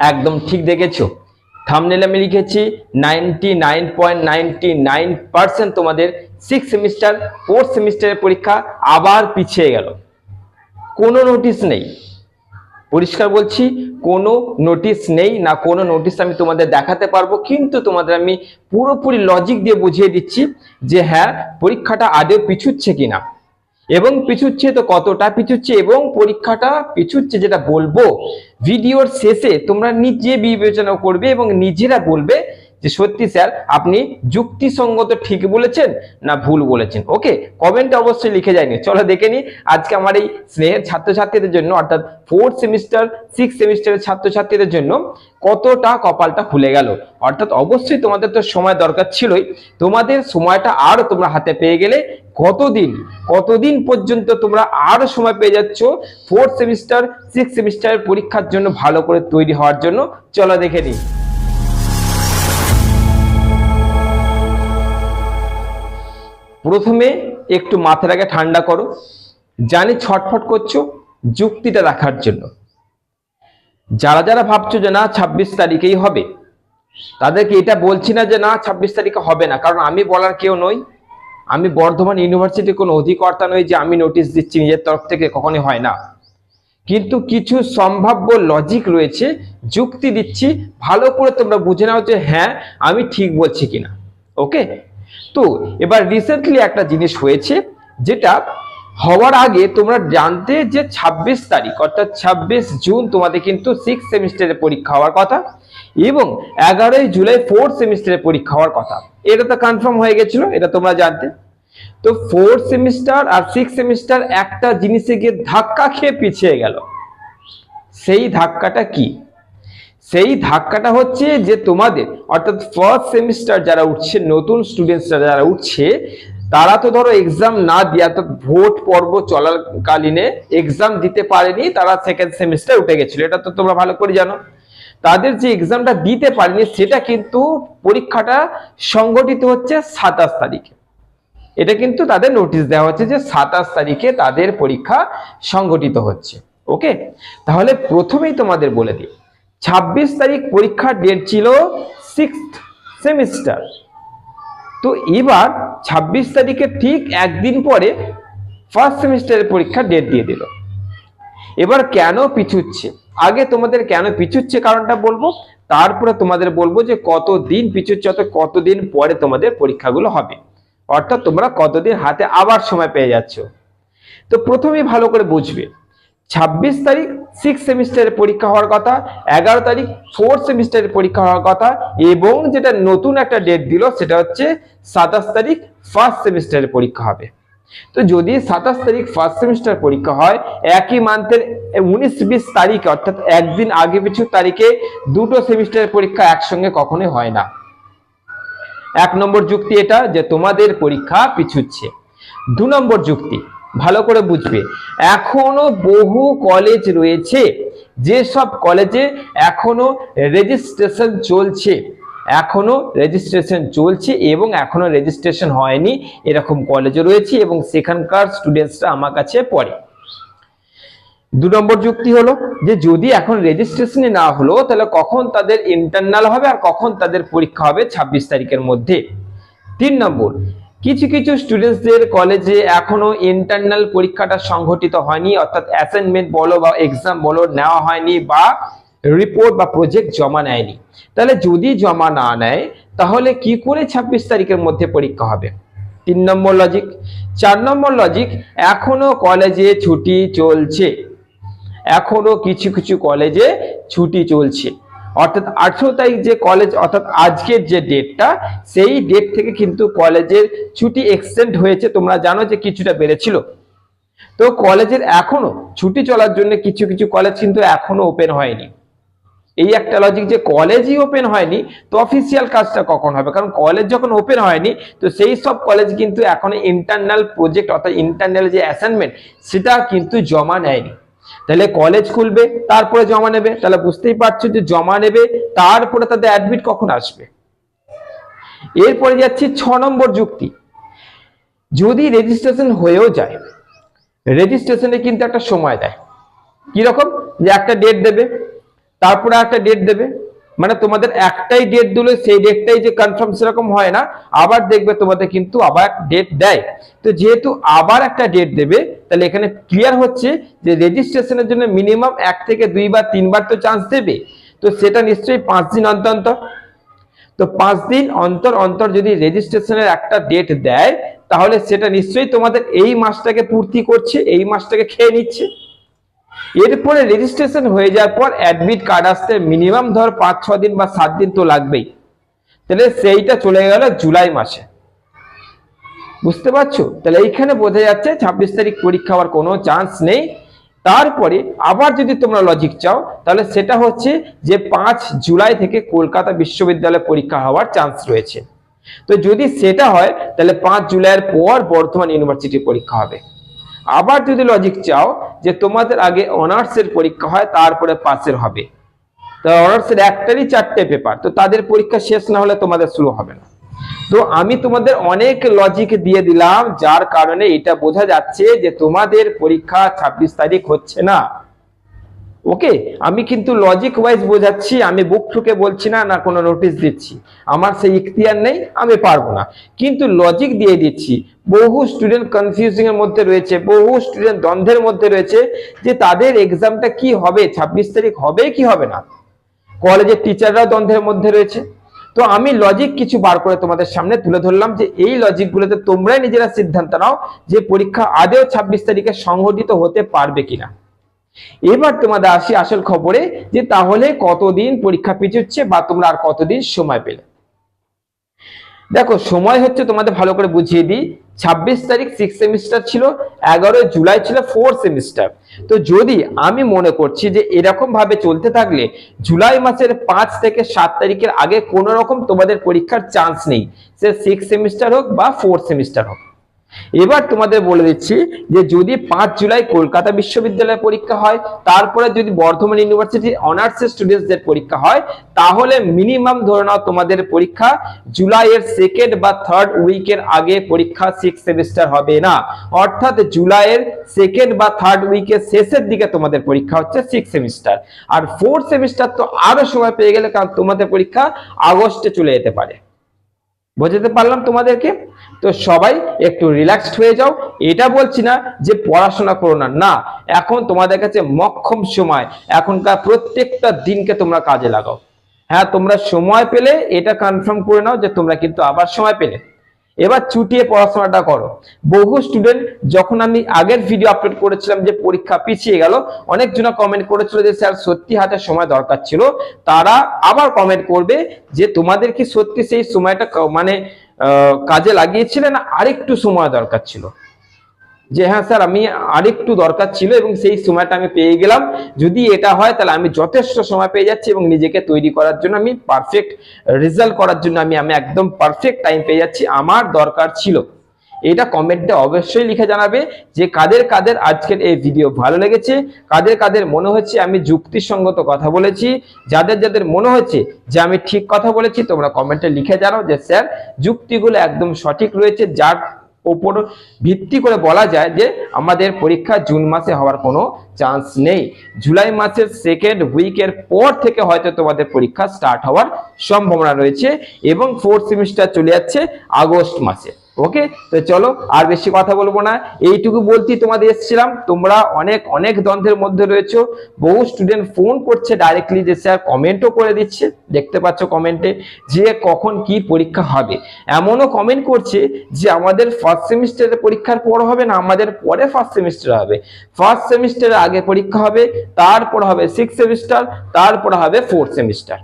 একদম ঠিক দেখেছ। থামনেলে আমি লিখেছি ninety nine point ninety nine percent তোমাদের সিক্স সেমিস্টার ফোর্থ সেমিস্টারের পরীক্ষা আবার পিছিয়ে গেল। কোনো নোটিশ নেই। পরিষ্কার বলছি, কোনো নোটিশ নেই না কোনো নোটিশ আমি তোমাদের দেখাতে পারব, কিন্তু তোমাদের আমি পুরোপুরি লজিক দিয়ে বুঝিয়ে দিচ্ছি যে হ্যাঁ পরীক্ষাটা আদৌ পিছুচ্ছে কিনা। এবং পিছুচ্ছে তো কতটা? পিছুচ্ছে এবং পরীক্ষাটা পিছুচ্ছে যেটা বলব। ভিডিওর শেষে তোমরা নিজে বিবেচনা করবে এবং নিজেরা বলবে যে সত্যি স্যার, আপনি যুক্তিসঙ্গত ঠিক বলেছেন না ভুল বলেছেন? ওকে কমেন্ট অবশ্যই লিখে যায়নি। চলো দেখে নি, আজকে আমার এই স্নেহের ছাত্রছাত্রীদের জন্য, অর্থাৎ ফোর্থ সেমিস্টার সিক্স সেমিস্টারের ছাত্রছাত্রীদের জন্য কতটা কপালটা খুলে গেল। অর্থাৎ অবশ্যই তোমাদের তো সময় দরকার ছিলই। তোমাদের সময়টা আরও তোমরা হাতে পেয়ে গেলে কতদিন কতদিন পর্যন্ত তোমরা আরও সময় পেয়ে যাচ্ছ ফোর্থ সেমিস্টার সিক্স সেমিস্টারের পরীক্ষার জন্য, ভালো করে তৈরি হওয়ার জন্য? চলো দেখে নিই প্রথমে একটু মাথাটাকে ঠান্ডা করো, জানি ছটফট করছ যুক্তিটা রাখার জন্য। যারা যারা ভাবছ যে না, ছাব্বিশ তারিখেই হবে, তাদেরকে এটা বলছি না যে না, ছাব্বিশ তারিখে হবে না, কারণ আমি বলার কেউ নই। আমি বর্ধমান ইউনিভার্সিটির কোনো অধিকর্তা নই যে আমি নোটিশ দিচ্ছি, নিজের তরফ থেকে কখনোই হয় না। কিন্তু কিছু সম্ভাব্য লজিক রয়েছে, যুক্তি দিচ্ছি, ভালো করে তোমরা বুঝে নাও যে হ্যাঁ আমি ঠিক বলছি কিনা ওকে তো এবার রিসেন্টলি একটা জিনিস হয়েছে, যেটা হওয়ার আগে তোমরা জানতে যে ২৬ তারিখ, অর্থাৎ ২৬ জুন তোমাদের কিন্তু সিক্স সেমিস্টারের পরীক্ষা হওয়ার কথা এবং এগারোই জুলাই ফোর্থ সেমিস্টারের পরীক্ষা হওয়ার কথা। এটা তো কনফার্ম হয়ে গেছিল, এটা তোমরা জানতে। তো ফোর্থ সেমিস্টার আর সিক্স সেমিস্টার একটা জিনিসে গিয়ে ধাক্কা খেয়ে পিছিয়ে গেল। সেই ধাক্কাটা কি? সেই ধাক্কাটা হচ্ছে যে তোমাদের, অর্থাৎ ফার্স্ট সেমিস্টার যারা উঠছে, নতুন স্টুডেন্টসরা যারা উঠছে, তারা তো ধরো এক্সাম না দিয়ে, অর্থাৎ ভোট পর্ব চলাকালীনে এক্সাম দিতে পারেনি, তারা সেকেন্ড সেমিস্টার উঠে গেছিল। এটা তো তোমরা ভালো করে জানো। তাদের যে এক্সামটা দিতে পারেনি, সেটা কিন্তু পরীক্ষাটা সংগঠিত হচ্ছে সাতাশ তারিখে। এটা কিন্তু তাদের নোটিশ দেওয়া হচ্ছে যে সাতাশ তারিখে তাদের পরীক্ষা সংগঠিত হচ্ছে। ওকে তাহলে প্রথমেই তোমাদের বলে দিই ছাব্বিশ তারিখ পরীক্ষার ডেট ছিল সিক্স সেমিস্টার তো এবার ছাব্বিশ তারিখে ঠিক একদিন পরে ফার্স্ট সেমিস্টারের পরীক্ষার ডেট দিয়ে দিল। এবার কেন পিছুচ্ছে? আগে তোমাদের কেন পিছুচ্ছে কারণটা বলব? তারপরে তোমাদের বলব যে কতদিন পিছুচ্ছে অর্থাৎ কতদিন পরে তোমাদের পরীক্ষাগুলো হবে। অর্থাৎ তোমরা কতদিন হাতে আবার সময় পেয়ে যাচ্ছ। তো প্রথমেই ভালো করে বুঝবে ছাব্বিশ তারিখ সিক্স সেমিস্টারের পরীক্ষা হওয়ার কথা, এগারো তারিখ ফোর্থ সেমিস্টারের পরীক্ষা হওয়ার কথা এবং যেটা নতুন একটা ডেট দিল সেটা হচ্ছে সাতাশ তারিখ ফার্স্ট সেমিস্টারের পরীক্ষা হবে। তো যদি সাতাশ তারিখ ফার্স্ট সেমিস্টার পরীক্ষা হয়, একই মান্থের উনিশ বিশ তারিখে, অর্থাৎ একদিন আগে পিছু তারিখে দুটো সেমিস্টারের পরীক্ষা একসঙ্গে কখনোই হয় না। এক নম্বর যুক্তি এটা যে তোমাদের পরীক্ষা পিছুচ্ছে। দু নম্বর যুক্তি ভালো করে বুঝবে। এখনও বহু কলেজ রয়েছে যেসব কলেজে এখনও রেজিস্ট্রেশন চলছে। এখনও রেজিস্ট্রেশন চলছে এবং এখনও রেজিস্ট্রেশন হয়নি এরকম কলেজও রয়েছে এবং সেখানকার স্টুডেন্টসরা আমার কাছে পড়ে। দু নম্বর যুক্তি হলো যে, যদি এখন রেজিস্ট্রেশনে না হলো, তাহলে কখন তাদের ইন্টারনাল হবে আর কখন তাদের পরীক্ষা হবে ছাব্বিশ তারিখের মধ্যে? তিন নম্বর কিছু কিছু স্টুডেন্টসদের কলেজে এখনও ইন্টারনাল পরীক্ষাটা সংঘটিত হয়নি, অর্থাৎ অ্যাসাইনমেন্ট বলো বা এক্সাম বলো নেওয়া হয়নি বা রিপোর্ট বা প্রজেক্ট জমা নেয়নি। তাহলে যদি জমা না নেয়, তাহলে কি করে ছাব্বিশ তারিখের মধ্যে পরীক্ষা হবে? তিন নম্বর লজিক চার নম্বর লজিক এখনও কলেজে ছুটি চলছে। এখনও কিছু কিছু কলেজে ছুটি চলছে। অর্থাৎ আঠেরো তারিখ যে কলেজ অর্থাৎ আজকের যে ডেটটা সেই ডেট থেকে কিন্তু কলেজের ছুটি এক্সটেন্ড হয়েছে। তোমরা জানো যে কিছুটা বেড়েছিল। তো কলেজের এখনও ছুটি চলার জন্য কিছু কিছু কলেজ কিন্তু এখনও ওপেন হয়নি। এই একটা লজিক যে কলেজই ওপেন হয়নি, তো অফিসিয়াল কাজটা কখন হবে? কারণ কলেজ যখন ওপেন হয়নি, তো সেই সব কলেজ কিন্তু এখনও ইন্টারনাল প্রজেক্ট অর্থাৎ ইন্টারনাল যে অ্যাসাইনমেন্ট সেটা কিন্তু জমা নেয়নি। তাহলে কলেজ খুলবে, তারপরে জমা নেবে। তাহলে বুঝতেই পারছ যে জমা নেবে, তারপরে তাদের অ্যাডমিট কখন আসবে। এরপরে যাচ্ছি ছ নম্বর যুক্তি। যদি রেজিস্ট্রেশন হয়েও যায় রেজিস্ট্রেশনে কিন্তু একটা সময় দেয়। কীরকম? যে একটা ডেট দেবে, তারপরে একটা ডেট দেবে। মানে তোমাদের একটাই ডেট দিলে সেই ডেটটাই যে কনফার্ম সেরকম হয় না, আবার দেখবে তোমাদের কিন্তু আবার ডেট দেয়। তো যেহেতু আবার একটা ডেট দেবে, তাহলে এখানে ক্লিয়ার হচ্ছে যে রেজিস্ট্রেশনের জন্য মিনিমাম এক থেকে দুইবার তিনবার তো চান্স দেবে। তো সেটা নিশ্চয়ই পাঁচ দিন অন্তর অন্তর। তো পাঁচ দিন অন্তর অন্তর যদি রেজিস্ট্রেশনের একটা ডেট দেয়, তাহলে সেটা নিশ্চয়ই তোমাদের এই মাসটাকে পূর্তি করছে, এই মাসটাকে খেয়ে নিচ্ছে। এরপরে রেজিস্ট্রেশন হয়ে যাওয়ার পর অ্যাডমিট কার্ড আসতে মিনিমাম ধর পাঁচ, ছ দিন বা সাত দিন তো লাগবেই। তাহলে সেইটা চলে গেল জুলাই মাসে। বুঝতে পারছ? তাহলে এইখানে বোঝা যাচ্ছে ছাব্বিশ তারিখ পরীক্ষা হওয়ার কোনো চান্স নেই। তারপরে আবার যদি তোমরা লজিক চাও, তাহলে সেটা হচ্ছে যে পাঁচ জুলাই থেকে কলকাতা বিশ্ববিদ্যালয়ে পরীক্ষা হওয়ার চান্স রয়েছে। তো যদি সেটা হয়, তাহলে পাঁচ জুলাইয়ের পর বর্ধমান ইউনিভার্সিটি পরীক্ষা হবে। আবার যদি লজিক চাও যে তোমাদের আগে অনার্সের পরীক্ষা হয়, তারপরে পাসের হবে। তো অনার্সের একটারই চারটে পেপার তো তাদের পরীক্ষা শেষ না হলে তোমাদের শুরু হবে না। তো আমি তোমাদের অনেক লজিক দিয়ে দিলাম, যার কারণে এটা বোঝা যাচ্ছে যে তোমাদের পরীক্ষা ছাব্বিশ তারিখ হচ্ছে না। ওকে, আমি কিন্তু লজিক ওয়াইজ বোঝাচ্ছি, আমি বুক ঠুকে বলছি না না কোনো নোটিশ দিচ্ছি। আমার সেই ইখতিয়ার নেই, আমি পারব না। কিন্তু লজিক দিয়ে দিচ্ছি, বহু স্টুডেন্ট কনফিউজিং এর মধ্যে রয়েছে, বহু স্টুডেন্ট দ্বন্দ্বের মধ্যে রয়েছে, যে তাদের এক্সামটা কি হবে, ছাব্বিশ তারিখ হবে কি হবে না? কলেজের টিচাররাও দ্বন্দ্বের মধ্যে রয়েছে। তো আমি লজিক কিছু বার করে তোমাদের সামনে তুলে ধরলাম যে এই লজিকগুলোতে তোমরাই নিজেরা সিদ্ধান্ত নাও যে পরীক্ষা আদেও ছাব্বিশ তারিখে সংঘটিত হতে পারবে কিনা। এবার তোমাদের আসি আসল খবরে যে তাহলে কতদিন পরীক্ষা পিছুচ্ছে বা তোমরা আর কতদিন সময় পেলে? দেখো, সময় হচ্ছে তোমাদের ভালো করে বুঝিয়ে দিই। ছাব্বিশ তারিখ সিক্স সেমিস্টার ছিল, এগারো জুলাই ছিল ফোর সেমিস্টার তো যদি আমি মনে করছি যে এরকম ভাবে চলতে থাকলে জুলাই মাসের পাঁচ থেকে সাত তারিখের আগে কোনো রকম তোমাদের পরীক্ষার চান্স নেই। সে সিক্স সেমিস্টার হোক বা ফোর সেমিস্টার হোক। এবার তোমাদের বলে দিচ্ছি যে যদি পাঁচ জুলাই কলকাতা বিশ্ববিদ্যালয়ে পরীক্ষা হয়, তারপরে যদি বর্ধমান ইউনিভার্সিটি অনার্সের স্টুডেন্টসদের পরীক্ষা হয়, তাহলে মিনিমাম ধরে নাও তোমাদের পরীক্ষা জুলাইয়ের সেকেন্ড বা থার্ড উইকের আগে পরীক্ষা সিক্স সেমিস্টার হবে না। অর্থাৎ জুলাইয়ের সেকেন্ড বা থার্ড উইকের শেষের দিকে তোমাদের পরীক্ষা হচ্ছে সিক্স সেমিস্টার আর ফোর্থ সেমিস্টার তো আরও সময় পেয়ে গেলে কারণ তোমাদের পরীক্ষা আগস্টে চলে যেতে পারে। বোঝাতে পারলাম তোমাদেরকে? তো সবাই একটু রিল্যাক্সড হয়ে যাও। এটা বলছি না যে পড়াশোনা করো না। না, এখন তোমাদের কাছে মক্ষম সময়। এখনকার প্রত্যেকটা দিনকে তোমরা কাজে লাগাও। হ্যাঁ তোমরা সময় পেলে এটা কনফার্ম করে নাও যে তোমরা কিন্তু আবার সময় পেলে। এবার চুটিয়ে পড়াশোনাটা করো। বহু স্টুডেন্ট যখন আমি আগের ভিডিও আপলোড করেছিলাম যে পরীক্ষা পিছিয়ে গেল অনেকজন কমেন্ট করেছিল যে, স্যার, সত্যি হাতে সময় দরকার ছিল। তারা আবার কমেন্ট করবে যে, তোমাদের কি সত্যি সেই সময়টা মানে কাজে লাগিয়েছিলে না? আরেকটু সময় দরকার ছিল। যে হ্যাঁ স্যার, আমি আরেকটু দরকার ছিল এবং সেই সময়টা আমি পেয়ে গেলাম। যদি এটা হয়, তাহলে আমি যথেষ্ট সময় পেয়ে যাচ্ছি এবং নিজেকে তৈরি করার জন্য আমি পারফেক্ট রেজাল্ট করার জন্য আমি আমি একদম পারফেক্ট টাইম পেয়ে যাচ্ছি। আমার দরকার ছিল। এটা কমেন্টে অবশ্যই লিখে জানাবে যে কাদের কাদের আজকের এই ভিডিও ভালো লেগেছে, কাদের কাদের মনে হচ্ছে আমি যুক্তিসঙ্গত কথা বলেছি, যাদের যাদের মনে হচ্ছে যে আমি ঠিক কথা বলেছি, তোমরা কমেন্টে লিখে জানাও যে স্যার, যুক্তিগুলো একদম সঠিক রয়েছে, যার ওপর ভিত্তি করে বলা যায় যে আমাদের পরীক্ষা জুন মাসে হওয়ার কোনো চান্স নেই। জুলাই মাসের সেকেন্ড উইকের পর থেকে হয়তো তোমাদের পরীক্ষা স্টার্ট হওয়ার সম্ভাবনা রয়েছে এবং ফোর্থ সেমিস্টার চলে যাচ্ছে আগস্ট মাসে। ওকে তো চলো, আর বেশি কথা বলব না। এইটুকু বলতেই তোমাদের এসেছিলাম। তোমরা অনেক অনেক দ্বন্দ্বের মধ্যে রয়েছো। বহু স্টুডেন্ট ফোন করছে ডাইরেক্টলি যে স্যার কমেন্টও করে দিচ্ছে। দেখতে পাচ্ছ কমেন্টে যে, কখন কি পরীক্ষা হবে। এমনও কমেন্ট করছে যে, আমাদের ফার্স্ট সেমিস্টারের পরীক্ষার পর হবে না, আমাদের পরে ফার্স্ট সেমিস্টার হবে। ফার্স্ট সেমিস্টারের আগে পরীক্ষা হবে, তারপর হবে সিক্স সেমিস্টার তারপর হবে ফোর্থ সেমিস্টার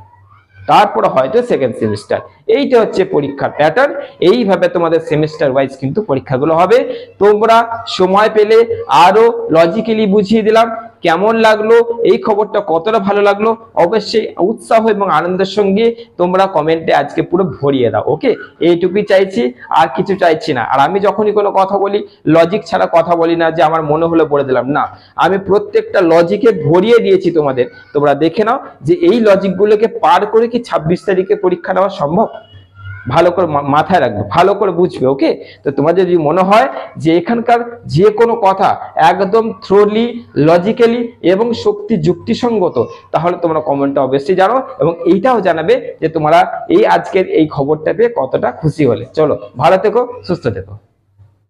তারপরে হয়তো সেকেন্ড সেমিস্টার এইটা হচ্ছে পরীক্ষার প্যাটার্ন এইভাবে তোমাদের সেমিস্টার ওয়াইজ কিন্তু পরীক্ষাগুলো হবে। তোমরা সময় পেলে আরও লজিক্যালি বুঝিয়ে দিলাম। কেমন লাগল? এই খবরটা কতটা ভালো লাগল? অবশ্যই উৎসাহ এবং আনন্দের সঙ্গে তোমরা কমেন্টে আজকে পুরো ভরিয়ে দাও ওকে এইটুকুই চাইছি, আর কিছু চাইছি না। আর আমি যখনই কোনো কথা বলি লজিক ছাড়া কথা বলি না যে আমার মনে হলো বলে দিলাম, না। আমি প্রত্যেকটা লজিকে ভরিয়ে দিয়েছি তোমাদের। তোমরা দেখে নাও যে এই লজিকগুলোকে পার করে কি ছাব্বিশ তারিখে পরীক্ষা নেওয়া সম্ভব? ভালো করে মাথায় রাখবে, ভালো করে বুঝবে ওকে তো তোমার যদি মনে হয় যে এখানকার যে কোনো কথা একদম থ্রোলি লজিক্যালি এবং শক্তি যুক্তিসঙ্গত, তাহলে তোমরা কমেন্টে অবশ্যই জানো এবং এইটাও জানাবে যে তোমরা এই আজকের এই খবরটা পেয়ে কতটা খুশি হলে। চলো, ভালো থেকো, সুস্থ থেকো।